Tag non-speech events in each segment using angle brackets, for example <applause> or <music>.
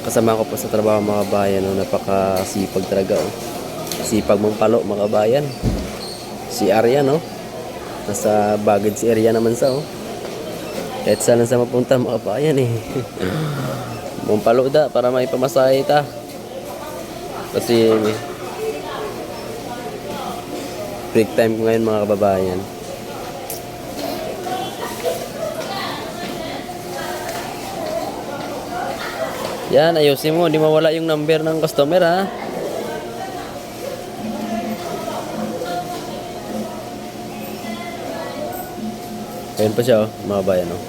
kasama ko po sa trabaho mga bayan, no, napakasipag talaga. Oh. Sipag mong palo mga bayan. Si Arya, no? Nasa baggage area naman sa, oh. Kahit saan sa mapunta mga bayan, eh. <laughs> mong palo da, para may pamasahe ta. Kasi, break time ko ngayon mga kababayan. Yan, ayusin mo. Di mawala yung number ng customer, ha? Ayun pa siya, oh, mga bayan, oh.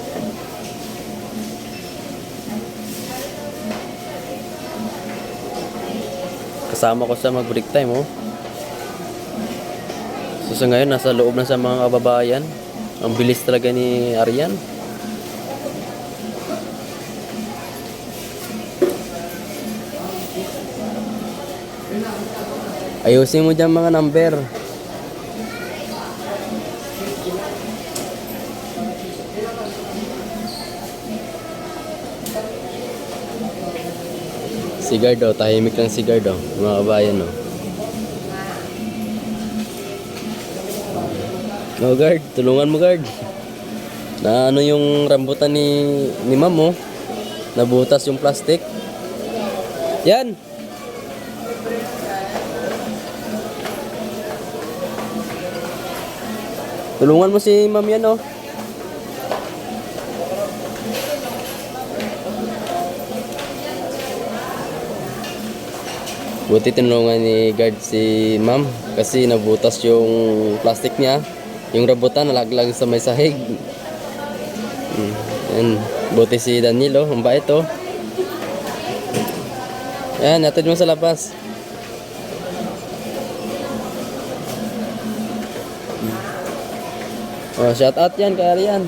Kasama ko sa mag-break time, oh. So, sa ngayon, nasa loob na sa mga kababayan. Ang bilis talaga ni Arian. Ayusin mo dyan mga number. Si guard oh, tahimik lang si guard oh, mga kabayan oh. Oh guard, tulungan mo guard. Na ano yung rambutan ni ni ma'am oh. Nabutas yung plastic. Yan. Tulungan mo si ma'am yan, oh. Buti tinulungan ni guard si ma'am kasi nabutas yung plastic niya. Yung rambutan nalaglag sa may sahig. Mm. Yan. Buti si Danilo, ang bait oh. Yan, natin mo sa labas. Oh, shout out yan kay Arian.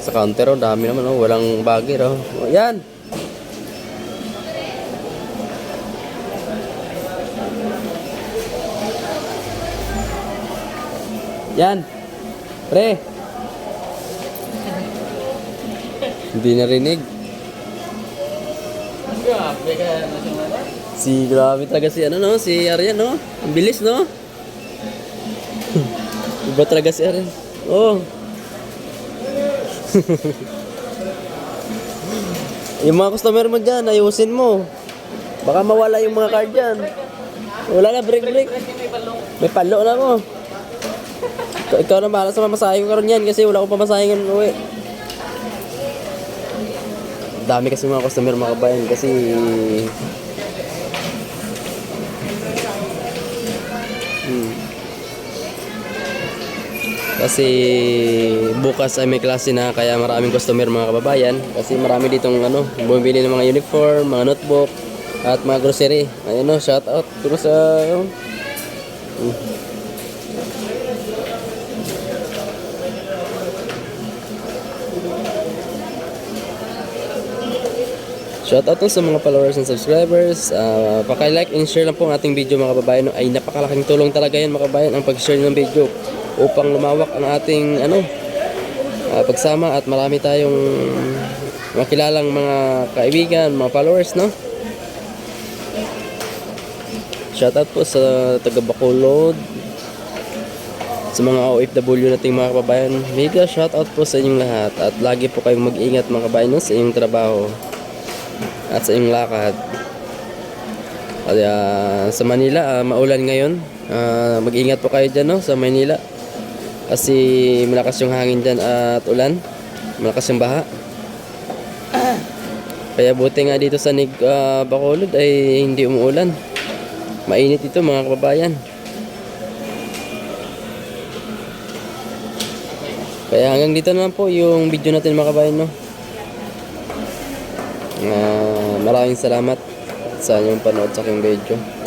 Sa counter oh, dami naman oh, walang bagir oh. oh yan. Yan. Pre. Hindi narinig. Grabe ka na Si grabe talaga si ano no, si Aryan no. Ang bilis no. Iba talaga si Aryan. Oh. <laughs> yung mga customer mo dyan, ayusin mo. Baka mawala yung mga card dyan. Wala na, break, break. May palo na ako. Ikaw- na bahala sa mamasahe ko karon yan kasi wala akong pamasahe ng uwi. Dami kasi mga customer mga kabayan kasi Kasi bukas ay may klase na kaya maraming customer mga kababayan kasi marami ditong ano, bumibili ng mga uniform, mga notebook at mga grocery. Ayun no, shout out dito sa Hmm. Shoutout po sa mga followers and subscribers. Uh, paki-like and share lang po ang ating video mga kababayan. Ay napakalaking tulong talaga yan mga kababayan ang pag-share ng video upang lumawak ang ating ano ah, pagsama at marami tayong makilalang mga kaibigan, mga followers, no? Shoutout po sa taga Bacolod, sa mga OFW nating mga kababayan. Mega shoutout po sa inyong lahat at lagi po kayong mag-ingat mga kababayan no, sa inyong trabaho at sa inyong lakad. Kaya sa Manila, ah, maulan ngayon. Ah, mag-ingat po kayo dyan no, sa Manila. Kasi malakas yung hangin dyan at ulan. Malakas yung baha. Kaya buti nga dito sa Nig ah, Bacolod ay hindi umuulan. Mainit ito mga kababayan. Kaya hanggang dito na lang po yung video natin mga kabayan no. Ah, maraming salamat sa inyong panood sa aking video.